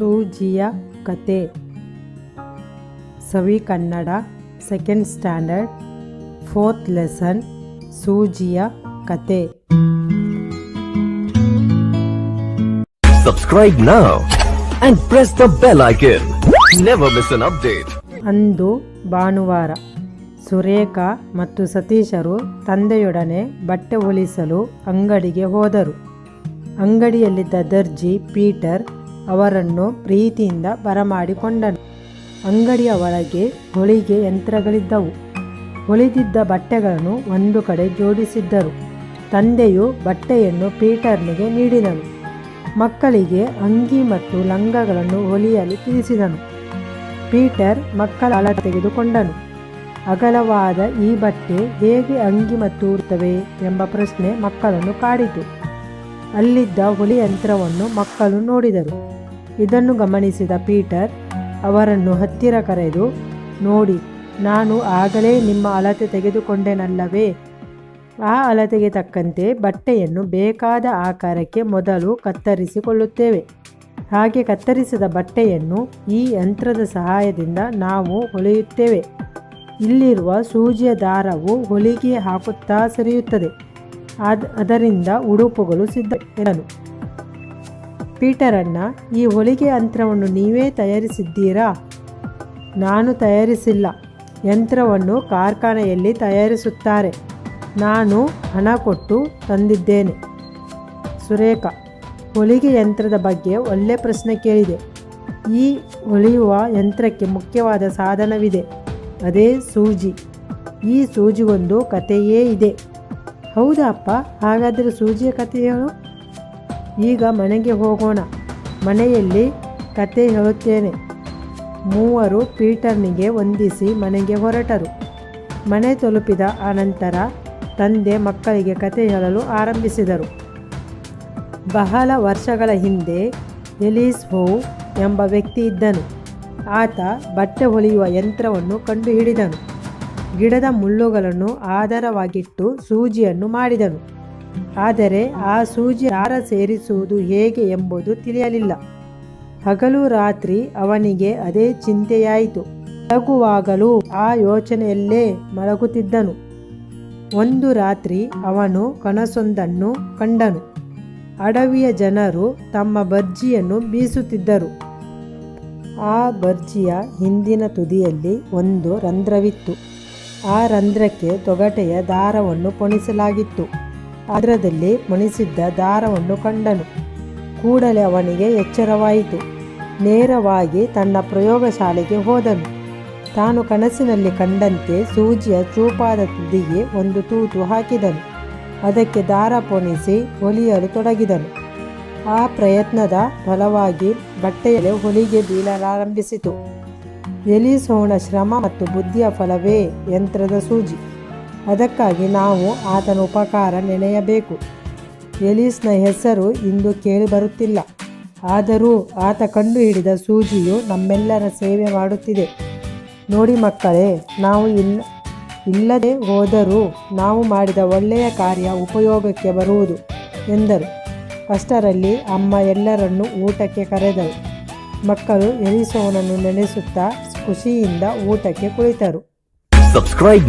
ಸೂಜಿಯ ಕತೆ ಸವಿ Kannada second standard fourth lesson ಸೂಜಿಯ ಕತೆ subscribe. Never miss an update. ಅಂದು ಭಾನುವಾರ ಸುರೇಖಾ ಮತ್ತು ಸತೀಶರು ತಂದೆಯೊಡನೆ ಬಟ್ಟೆ ಹೊಲಿಸಲು ಅಂಗಡಿಗೆ ಹೋದರು ಅಂಗಡಿಯಲ್ಲಿದ್ದ ದರ್ಜಿ ಪೀಟರ್ ಅವರನ್ನು ಪ್ರೀತಿಯಿಂದ ಬರಮಾಡಿಕೊಂಡನು. ಅಂಗಡಿಯ ಒಳಗೆ ಹೊಲಿಗೆ ಯಂತ್ರಗಳಿದ್ದವು. ಹೊಲಿದಿದ್ದ ಬಟ್ಟೆಗಳನ್ನು ಒಂದು ಕಡೆ ಜೋಡಿಸಿದ್ದರು. ತಂದೆಯು ಬಟ್ಟೆಯನ್ನು ಪೀಟರ್ನಿಗೆ ನೀಡಿದನು. ಮಕ್ಕಳಿಗೆ ಅಂಗಿ ಮತ್ತು ಲಂಗಗಳನ್ನು ಹೊಲಿಯಲು ತಿಳಿಸಿದನು. ಪೀಟರ್ ಮಕ್ಕಳ ಅಳ ತೆಗೆದುಕೊಂಡನು. ಅಗಲವಾದ ಈ ಬಟ್ಟೆ ಹೇಗೆ ಅಂಗಿ ಮತ್ತು ಉಡುತ್ತವೆ ಎಂಬ ಪ್ರಶ್ನೆ ಮಕ್ಕಳನ್ನು ಕಾಡಿತು. ಅಲ್ಲಿದ್ದ ಹುಲಿ ಯಂತ್ರವನ್ನು ಮಕ್ಕಳು ನೋಡಿದರು. ಇದನ್ನು ಗಮನಿಸಿದ ಪೀಟರ್, ಅವರನ್ನು ಹತ್ತಿರ ಕರೆದು, ನೋಡಿ, ನಾನು ಆಗಲೇ ನಿಮ್ಮ ಅಳತೆ ತೆಗೆದುಕೊಂಡೆನಲ್ಲವೇ? ಆ ಅಳತೆಗೆ ತಕ್ಕಂತೆ ಬಟ್ಟೆಯನ್ನು ಬೇಕಾದ ಆಕಾರಕ್ಕೆ ಮೊದಲು ಕತ್ತರಿಸಿಕೊಳ್ಳುತ್ತೇವೆ. ಹಾಗೆ ಕತ್ತರಿಸಿದ ಬಟ್ಟೆಯನ್ನು ಈ ಯಂತ್ರದ ಸಹಾಯದಿಂದ ನಾವು ಹೊಲಿಯುತ್ತೇವೆ. ಇಲ್ಲಿರುವ ಸೂಜಿಯ ದಾರವು ಹೊಲಿಗೆ ಹಾಕುತ್ತಾ ಸರಿಯುತ್ತದೆ. ಅದರಿಂದ ಉಡುಪುಗಳು ಸಿದ್ಧ ಪೀಟರನ್ನ ಈ ಹೊಲಿಗೆ ಯಂತ್ರವನ್ನು ನೀವೇ ತಯಾರಿಸಿದ್ದೀರಾ? ನಾನು ತಯಾರಿಸಿಲ್ಲ. ಯಂತ್ರವನ್ನು ಕಾರ್ಖಾನೆಯಲ್ಲಿ ತಯಾರಿಸುತ್ತಾರೆ. ನಾನು ಹಣ ಕೊಟ್ಟು ತಂದಿದ್ದೇನೆ. ಸುರೇಖ, ಹೊಲಿಗೆ ಯಂತ್ರದ ಬಗ್ಗೆ ಒಳ್ಳೆ ಪ್ರಶ್ನೆ ಕೇಳಿದೆ. ಈ ಹೊಲಿಯುವ ಯಂತ್ರಕ್ಕೆ ಮುಖ್ಯವಾದ ಸಾಧನವಿದೆ. ಅದೇ ಸೂಜಿ. ಈ ಸೂಜಿಗೊಂದು ಕಥೆಯೇ ಇದೆ. ಹೌದಾ ಅಪ್ಪ? ಹಾಗಾದರೆ ಸೂಜಿಯ ಕಥೆ ಈಗ ಮನೆಗೆ ಹೋಗೋಣ. ಮನೆಯಲ್ಲಿ ಕತೆ ಹೇಳುತ್ತೇನೆ. ಮೂವರು ಪೀಟರ್ನಿಗೆ ವಂದಿಸಿ ಮನೆಗೆ ಹೊರಟರು. ಮನೆ ತಲುಪಿದ ಅನಂತರ ತಂದೆ ಮಕ್ಕಳಿಗೆ ಕತೆ ಹೇಳಲು ಆರಂಭಿಸಿದರು. ಬಹಳ ವರ್ಷಗಳ ಹಿಂದೆ ಎಲೀಸ್ ಹೋ ಎಂಬ ವ್ಯಕ್ತಿ ಇದ್ದನು. ಆತ ಬಟ್ಟೆ ಹೊಲಿಯುವ ಯಂತ್ರವನ್ನು ಕಂಡುಹಿಡಿದನು. ಗಿಡದ ಮುಳ್ಳುಗಳನ್ನು ಆಧಾರವಾಗಿಟ್ಟು ಸೂಜಿಯನ್ನು ಮಾಡಿದನು. ಆದರೆ ಆ ಸೂಜಿ ಹಾರ ಸೇರಿಸುವುದು ಹೇಗೆ ಎಂಬುದು ತಿಳಿಯಲಿಲ್ಲ. ಹಗಲು ರಾತ್ರಿ ಅವನಿಗೆ ಅದೇ ಚಿಂತೆಯಾಯಿತು. ಮಲಗುವಾಗಲೂ ಆ ಯೋಚನೆಯಲ್ಲೇ ಮಲಗುತ್ತಿದ್ದನು. ಒಂದು ರಾತ್ರಿ ಅವನು ಕನಸೊಂದನ್ನು ಕಂಡನು. ಅಡವಿಯ ಜನರು ತಮ್ಮ ಬರ್ಜಿಯನ್ನು ಬೀಸುತ್ತಿದ್ದರು. ಆ ಬರ್ಜಿಯ ಹಿಂದಿನ ತುದಿಯಲ್ಲಿ ಒಂದು ರಂಧ್ರವಿತ್ತು. ಆ ರಂಧ್ರಕ್ಕೆ ತೊಗಟೆಯ ದಾರವನ್ನು ಪೊಣಿಸಲಾಗಿತ್ತು ಅದರದಲ್ಲಿ ಮಣಿಸಿದ್ದ ದಾರವನ್ನು ಕಂಡನು. ಕೂಡಲೇ ಅವನಿಗೆ ಎಚ್ಚರವಾಯಿತು. ನೇರವಾಗಿ ತನ್ನ ಪ್ರಯೋಗಶಾಲೆಗೆ ಹೋದನು. ತಾನು ಕನಸಿನಲ್ಲಿ ಕಂಡಂತೆ ಸೂಜಿಯ ಚೂಪಾದ ತುದಿಗೆ ಒಂದು ತೂತು ಹಾಕಿದನು. ಅದಕ್ಕೆ ದಾರ ಪೊಣಿಸಿ ಹೊಲಿಯಲು ತೊಡಗಿದನು. ಆ ಪ್ರಯತ್ನದ ಫಲವಾಗಿ ಬಟ್ಟೆಯಲ್ಲಿ ಹೊಲಿಗೆ ಬೀಳಲಾರಂಭಿಸಿತು. ಎಲಿಸೋಣ ಶ್ರಮ ಮತ್ತು ಬುದ್ಧಿಯ ಫಲವೇ ಯಂತ್ರದ ಸೂಜಿ. ಅದಕ್ಕಾಗಿ ನಾವು ಆತನ ಉಪಕಾರ ನೆನೆಯಬೇಕು. ಎಲೀಸ್ನ ಹೆಸರು ಇಂದು ಕೇಳಿಬರುತ್ತಿಲ್ಲ. ಆದರೂ ಆತ ಕಂಡುಹಿಡಿದ ಸೂಜಿಯು ನಮ್ಮೆಲ್ಲರ ಸೇವೆ ಮಾಡುತ್ತಿದೆ. ನೋಡಿ ಮಕ್ಕಳೇ, ನಾವು ಇಲ್ಲ ಇಲ್ಲದೆ ಹೋದರೂ ನಾವು ಮಾಡಿದ ಒಳ್ಳೆಯ ಕಾರ್ಯ ಉಪಯೋಗಕ್ಕೆ ಬರುವುದು, ಎಂದರು. ಅಷ್ಟರಲ್ಲಿ ಅಮ್ಮ ಎಲ್ಲರನ್ನೂ ಊಟಕ್ಕೆ ಕರೆದರು. ಮಕ್ಕಳು ಎಲಿಸೋನನ್ನು ನೆನೆಸುತ್ತಾ ಖುಷಿಯಿಂದ ಊಟಕ್ಕೆ ಕುಳಿತರು. Subscribe